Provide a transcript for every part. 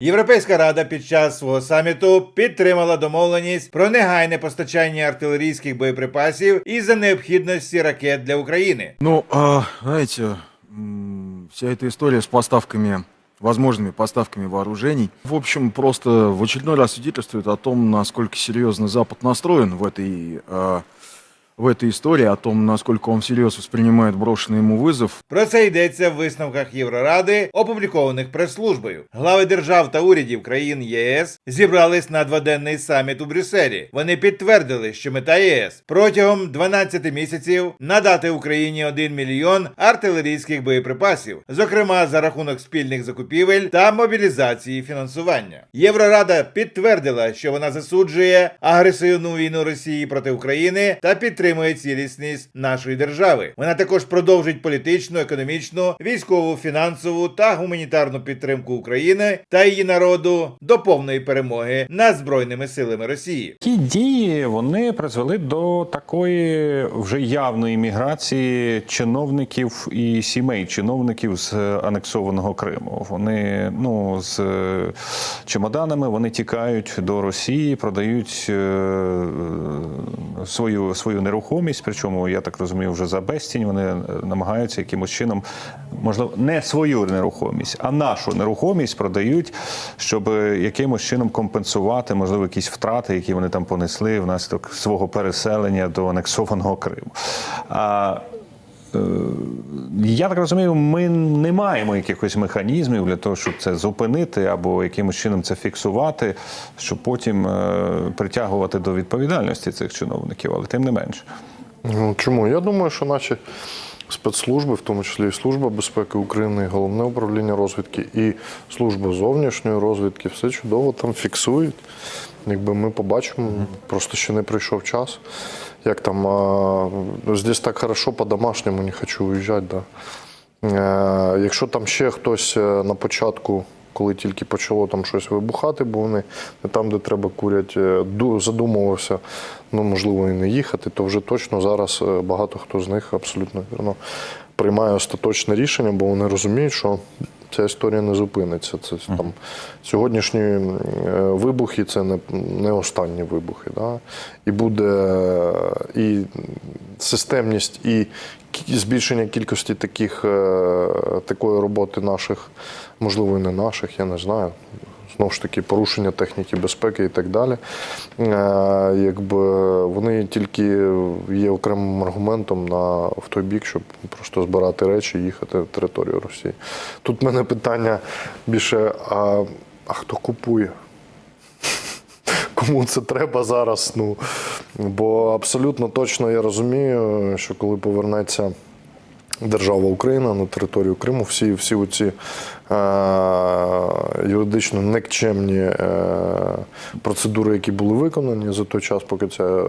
Європейська рада під час свого саміту підтримала домовленість про негайне постачання артилерійських боєприпасів із-за необхідності ракет для України. Ну, а, знаете, м, вся эта история с поставками, возможными поставками вооружений, в общем, просто в очередной раз свидетельствует о том, насколько серьезно Запад настроен в этой, а, в этой истории, о том, насколько он всерьез воспринимает брошенный ему вызов. Про це йдеться в висновках Євроради, опублікованих прес-службою. Глави держав та урядів країн ЄС зібрались на дводенний саміт у Брюсселі. Вони підтвердили, що мета ЄС протягом 12 місяців надати Україні 1 мільйон артилерійських боєприпасів, зокрема за рахунок спільних закупівель та мобілізації фінансування. Єврорада підтвердила, що вона засуджує агресивну війну Росії проти України та підтримує цілісність нашої держави. Вона також продовжить політичну, економічну, військову, фінансову та гуманітарну підтримку України та її народу до повної перемоги над збройними силами Росії. Ті дії вони призвели до такої вже явної міграції чиновників і сімей чиновників з анексованого Криму. Вони ну з е, чемоданами вони тікають до Росії, продають е, свою свою нерухомість. Причому я так розумію, вже за безцінь вони е, намагаються якимось чином, можливо, не свою нерухомість, а нашу нерухомість продають, щоб якимось чином компенсувати можливо якісь втрати, які вони там понесли внаслідок свого переселення до анексованого Криму. А Е, Я так розумію, ми не маємо якихось механізмів для того, щоб це зупинити або якимось чином це фіксувати, щоб потім е, притягувати до відповідальності цих чиновників, але тим не менше. Ну, Чому? Я думаю, що наші спецслужби, в тому числі і Служба безпеки України, і Головне управління розвідки, і Служба зовнішньої розвідки все чудово там фіксують. Якби ми побачимо, просто ще не прийшов час. Як там, здесь так хорошо по-домашньому, не хочу уїжджати. Да. Е, якщо там ще хтось е, на початку, коли тільки почало там щось вибухати, бо вони не там, де треба курять, е, задумувався, ну можливо і не їхати, то вже точно зараз багато хто з них абсолютно вірно приймає остаточне рішення, бо вони розуміють, що ця історія не зупиниться. Це там сьогоднішні е, вибухи це не, не останні вибухи. Да? І буде і системність, і збільшення кількості таких, е, такої роботи наших, можливо, і не наших, я не знаю. Знову ж таки, порушення техніки безпеки і так далі. Е, Якби вони тільки є окремим аргументом на в той бік, щоб просто збирати речі і їхати на територію Росії. Тут в мене питання більше: а, а хто купує? Кому це треба зараз? Ну бо абсолютно точно я розумію, що коли повернеться держава Україна на територію Криму, всі всі оці е, юридично никчемні е, процедури, які були виконані за той час, поки ця е,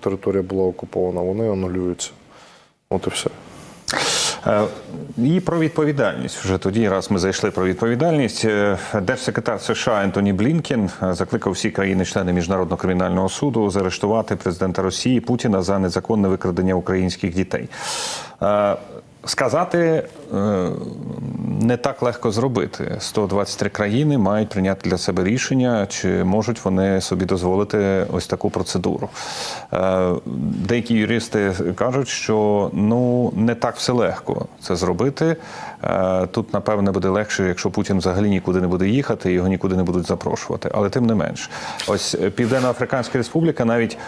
територія була окупована, вони анулюються. От і все. Е, І про відповідальність вже тоді, раз ми зайшли про відповідальність. е, Держсекретар США Ентоні Блінкен е, закликав всі країни-члени міжнародного кримінального суду заарештувати президента Росії Путіна за незаконне викрадення українських дітей. Сказати е, не так легко зробити. 123 країни мають прийняти для себе рішення, чи можуть вони собі дозволити ось таку процедуру. Е, Деякі юристи кажуть, що ну не так все легко це зробити. Е, Тут, напевне, буде легше, якщо Путін взагалі нікуди не буде їхати, його нікуди не будуть запрошувати. Але тим не менш, ось Південно-Африканська Республіка навіть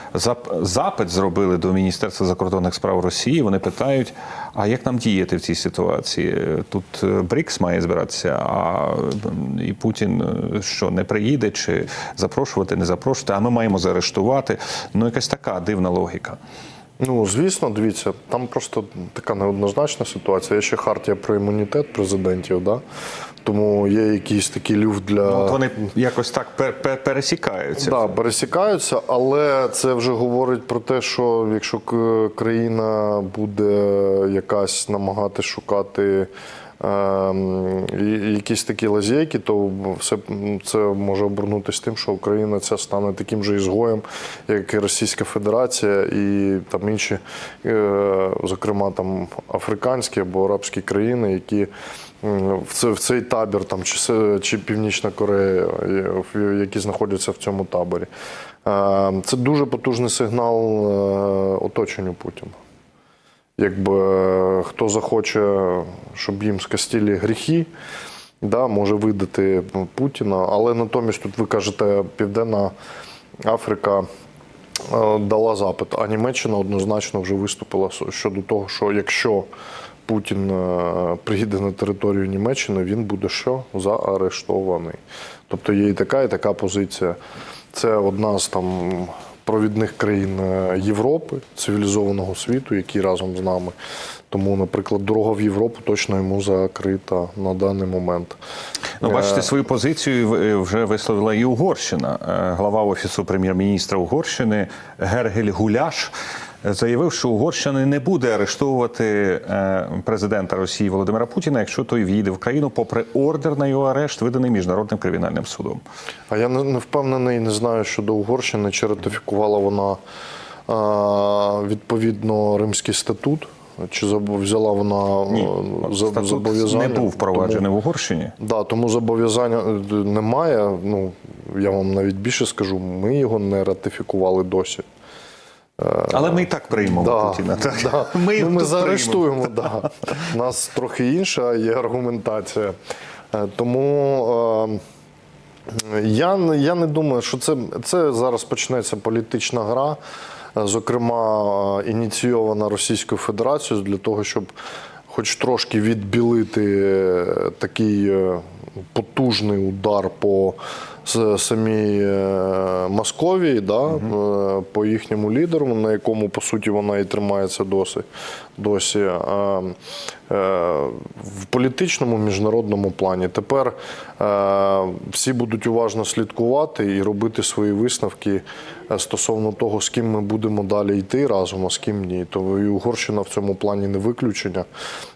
запит зробили до Міністерства закордонних справ Росії. Вони питають: а як нам діяти в цій ситуації? Тут е, БРІКС має збиратися, а і Путін е, що не приїде, чи запрошувати, не запрошувати, а ми маємо заарештувати. Ну, якась така дивна логіка. Ну, звісно, дивіться, там просто така неоднозначна ситуація. Є ще хартія про імунітет президентів, да? тому є якийсь такий люфт для. От вони якось так пер- пер- пересікаються. Да, пересікаються, але це вже говорить про те, що якщо країна буде якась намагати шукати якісь такі лазейки, то все це може обернутися тим, що Україна ця стане таким же ізгоєм, як і Російська Федерація і там інші, е, зокрема там африканські або арабські країни, які в це- в цей табір там чи, чи Північна Корея, які знаходяться в цьому таборі. Е, Це дуже потужний сигнал е, оточенню Путіна. Якби хто захоче, щоб їм скостили гріхи, да, може видати Путіна. Але натомість тут ви кажете, Південна Африка е, дала запит, а Німеччина однозначно вже виступила щодо того, що якщо Путін е, приїде на територію Німеччини, він буде що? Заарештований. Тобто є і така, і така позиція. Це одна з там провідних країн е, Європи, цивілізованого світу, які разом з нами. Тому, наприклад, дорога в Європу точно йому закрита на даний момент. Ну, Е, бачите, свою позицію е, вже висловила і Угорщина. Глава офісу прем'єр-міністра Угорщини Гергель Гуляш заявив, що Угорщина не буде арештовувати е, президента Росії Володимира Путіна, якщо той в'їде в країну, попри ордер на його арешт, виданий міжнародним кримінальним судом. А я не, не впевнений, не знаю щодо Угорщини, чи ратифікувала вона відповідно Римський статут, чи взяла вона Ні, е, зобов'язання. не був впроваджений в Угорщині. Да, тому зобов'язання е, немає. Ну, я вам навіть більше скажу, ми його не ратифікували досі. Але ми і так приймемо Путіна. Так? Да. Ми, їх ми заарештуємо. Да. У нас трохи інша є аргументація. Е, Тому е, я, я не думаю, що це, це зараз почнеться політична гра, е, зокрема е, ініційована Російською Федерацією для того, щоб хоч трошки відбілити е, такий е, потужний удар по самій е, Московії, да, е, по їхньому лідеру, на якому по суті вона і тримається досі. досі. А, е, В політичному міжнародному плані тепер е, всі будуть уважно слідкувати і робити свої висновки е, стосовно того, з ким ми будемо далі йти разом, а з ким ні. То і Угорщина в цьому плані не виключення,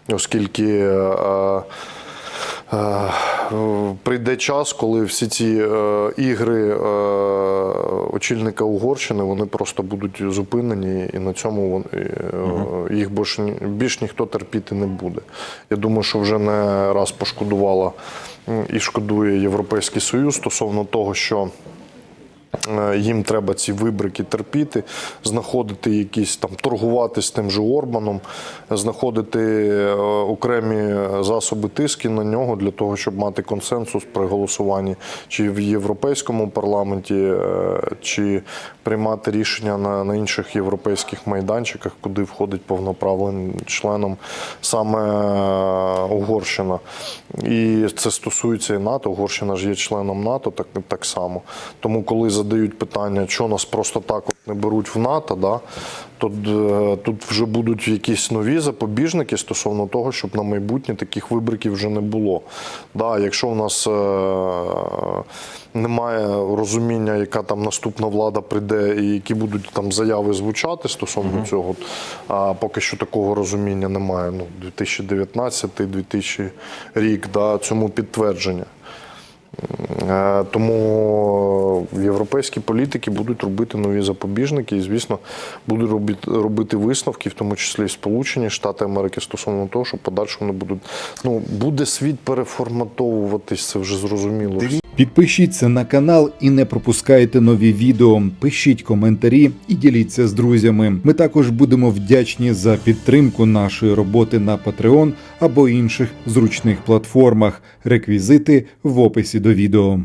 оскільки. Е, Е, Прийде час, коли всі ці е, ігри е, очільника Угорщини вони просто будуть зупинені, і на цьому вон- е, їх більш, більш ніхто терпіти не буде. Я думаю, що вже не раз пошкодувала і шкодує Європейський Союз стосовно того, що. Е, Їм треба ці вибрики терпіти, знаходити якісь там торгувати з тим же Орбаном, знаходити е, окремі засоби тиски на нього для того, щоб мати консенсус при голосуванні чи в Європейському парламенті, е, чи приймати рішення на, на інших європейських майданчиках, куди входить повноправним членом саме Угорщина. І це стосується і НАТО. Угорщина ж є членом НАТО, так, так само. Тому, коли задають питання, що нас просто так от не беруть в НАТО, да, то е, тут вже будуть якісь нові запобіжники стосовно того, щоб на майбутнє таких вибриків вже не було. Да, якщо в нас е, немає розуміння, яка там наступна влада прийде, і які будуть там заяви звучати стосовно цього, а поки що такого розуміння немає. Ну, 2019-2000 рік, да, цьому підтвердження. Е, Тому європейські політики будуть робити нові запобіжники і, звісно, будуть робити, висновки, в тому числі і Сполучені Штати Америки, стосовно того, що подальшому не будуть. Ну, буде світ переформатовуватись, це вже зрозуміло. Підпишіться на канал і не пропускайте нові відео. Пишіть коментарі і діліться з друзями. Ми також будемо вдячні за підтримку нашої роботи на Patreon або інших зручних платформах. Реквізити в описі до відео.